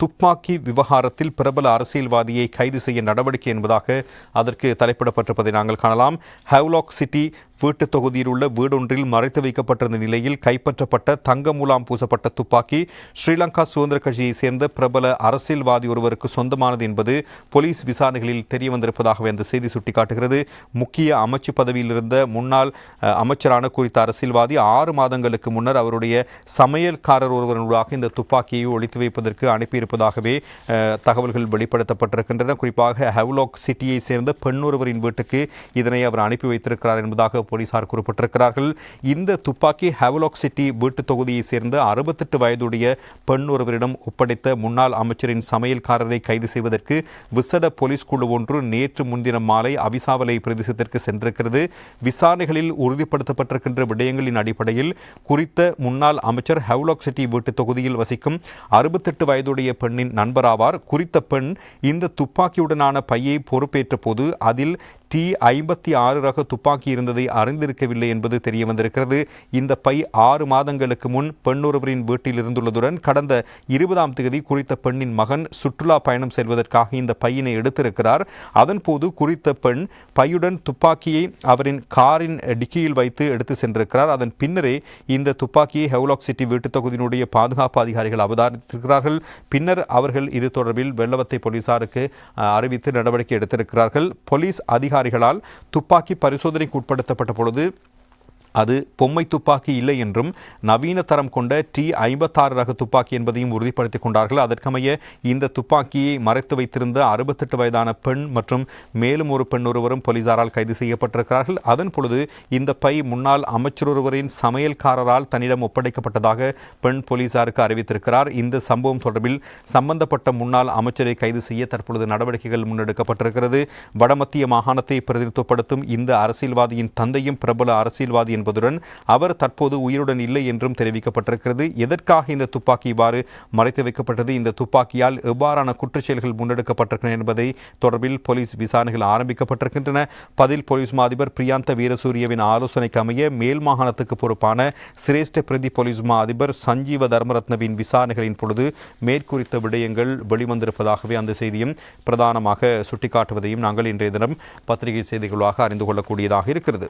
துப்பாக்கி விவகாரத்தில் பிரபல அரசியல்வாதியை கைது செய்ய நடவடிக்கை என்பதாக அதற்கு தலைப்பிடப்பட்டிருப்பதை நாங்கள் காணலாம். ஹவுலாக் சிட்டி வீட்டுத் தொகுதியில் உள்ள வீடொன்றில் மறைத்து வைக்கப்பட்டிருந்த நிலையில் கைப்பற்றப்பட்ட தங்க மூலாம் பூசப்பட்ட துப்பாக்கி ஸ்ரீலங்கா சுதந்திர கட்சியைச் சேர்ந்த பிரபல அரசியல்வாதி ஒருவருக்கு சொந்தமானது என்பது போலீஸ் விசாரணைகளில் தெரிய வந்திருப்பதாகவே அந்த செய்தி சுட்டிக்காட்டுகிறது. முக்கிய அமைச்சு பதவியில் இருந்த முன்னாள் அமைச்சரான குறித்த அரசியல்வாதி ஆறு மாதங்களுக்கு முன்னர் அவருடைய சமையல்காரர் ஒருவருடாக இந்த துப்பாக்கியை ஒழித்து வைப்பதற்கு அனுப்பியிருப்பதாகவே தகவல்கள் வெளிப்படுத்தப்பட்டிருக்கின்றன. குறிப்பாக ஹவுலாக் சிட்டியை சேர்ந்த பெண்ணொருவரின் வீட்டுக்கு இதனை அவர் அனுப்பி வைத்திருக்கிறார் என்பதாக போலீசார் குறிப்பிட்டிருக்கிறார்கள். இந்த துப்பாக்கி ஹெவலாக் சிட்டி வீட்டு தொகுதியை சேர்ந்த அறுபத்தெட்டு வயதுடைய பெண் ஒருவரிடம் ஒப்படைத்த முன்னாள் அமைச்சரின் சமையல்காரரை கைது செய்வதற்கு விசட போலீஸ் குழு ஒன்று நேற்று முன்தினம் மாலை அவிசாவலை பிரதேசத்திற்கு சென்றிருக்கிறது. விசாரணைகளில் உறுதிப்படுத்தப்பட்டிருக்கின்ற விடயங்களின் அடிப்படையில் குறித்த முன்னாள் அமைச்சர் ஹெவலாக் சிட்டி வீட்டு தொகுதியில் வசிக்கும் அறுபத்தெட்டு வயதுடைய பெண்ணின் நண்பராவார். குறித்த பெண் இந்த துப்பாக்கியுடனான பையை பொறுப்பேற்ற போது அதில் டி ஐம்பத்தி ஆறு ரக துப்பாக்கி இருந்ததை அறிந்திருக்கவில்லை என்பது தெரிய வந்திருக்கிறது. இந்த பை ஆறு மாதங்களுக்கு முன் பெண்ணொருவரின் வீட்டில் இருந்துள்ளதுடன் கடந்த இருபதாம் தேதி குறித்த பெண்ணின் மகன் சுற்றுலா பயணம் செல்வதற்காக இந்த பையினை எடுத்திருக்கிறார். அதன்போது குறித்த பெண் பையுடன் துப்பாக்கியை அவரின் காரின் டிக்கியில் வைத்து எடுத்து சென்றிருக்கிறார். அதன் பின்னரே இந்த துப்பாக்கியை ஹெவ்லாக் சிட்டி வீட்டுத் தொகுதியினுடைய பாதுகாப்பு அதிகாரிகள் அவதானித்திருக்கிறார்கள். பின்னர் அவர்கள் இது தொடர்பில் வெள்ளவத்தை போலீசாருக்கு அறிவித்து நடவடிக்கை எடுத்திருக்கிறார்கள். போலீஸ் அதிகாரி அதிகாரிகளால் துப்பாக்கி பரிசோதனைக்கு உட்படுத்தப்பட்ட பொழுது அது பொம்மை துப்பாக்கி இல்லை என்றும் நவீன தரம் கொண்ட டி ஐம்பத்தாறு ரக துப்பாக்கி என்பதையும் உறுதிப்படுத்திக் கொண்டார்கள். அதற்கமைய இந்த துப்பாக்கியை மறைத்து வைத்திருந்த அறுபத்தெட்டு வயதான பெண் மற்றும் மேலும் ஒரு பெண் ஒருவரும் போலீசாரால் கைது செய்யப்பட்டிருக்கிறார்கள். அதன் பொழுது இந்த பை முன்னாள் அமைச்சர் ஒருவரின் சமையல்காரரால் தன்னிடம் ஒப்படைக்கப்பட்டதாக பெண் போலீசாருக்கு அறிவித்திருக்கிறார். இந்த சம்பவம் தொடர்பில் சம்பந்தப்பட்ட முன்னாள் அமைச்சரை கைது செய்ய தற்பொழுது நடவடிக்கைகள் முன்னெடுக்கப்பட்டிருக்கிறது. வடமத்திய மாகாணத்தை பிரதிநிதித்துவப்படுத்தும் இந்த அரசியல்வாதியின் தந்தையும் பிரபல அரசியல்வாதி என்பதுடன் அவர் தற்போது உயிருடன் இல்லை என்றும் தெரிவிக்கப்பட்டிருக்கிறது. எதற்காக இந்த துப்பாக்கி இவ்வாறு மறைத்து வைக்கப்பட்டது? இந்த துப்பாக்கியால் எவ்வாறான குற்றச்செயல்கள் முன்னெடுக்கப்பட்டிருக்கின்றன என்பதை தொடர்பில் போலீஸ் விசாரணைகள் ஆரம்பிக்கப்பட்டிருக்கின்றன. பதில் போலீஸ் மா அதிபர் பிரியாந்த வீரசூரியவின் ஆலோசனைக்கு அமைய மேல் மாகாணத்துக்கு பொறுப்பான சிரேஷ்ட பிரதி போலீஸ் மா அதிபர் சஞ்சீவ தர்மரத்னவின் விசாரணைகளின் பொழுது மேற்குறித்த விடயங்கள் வெளிவந்திருப்பதாகவே அந்த செய்தியும் பிரதானமாக சுட்டிக்காட்டுவதையும் நாங்கள் இன்றைய தினம் பத்திரிகை செய்திகளாக அறிந்து கொள்ளக்கூடியதாக இருக்கிறது.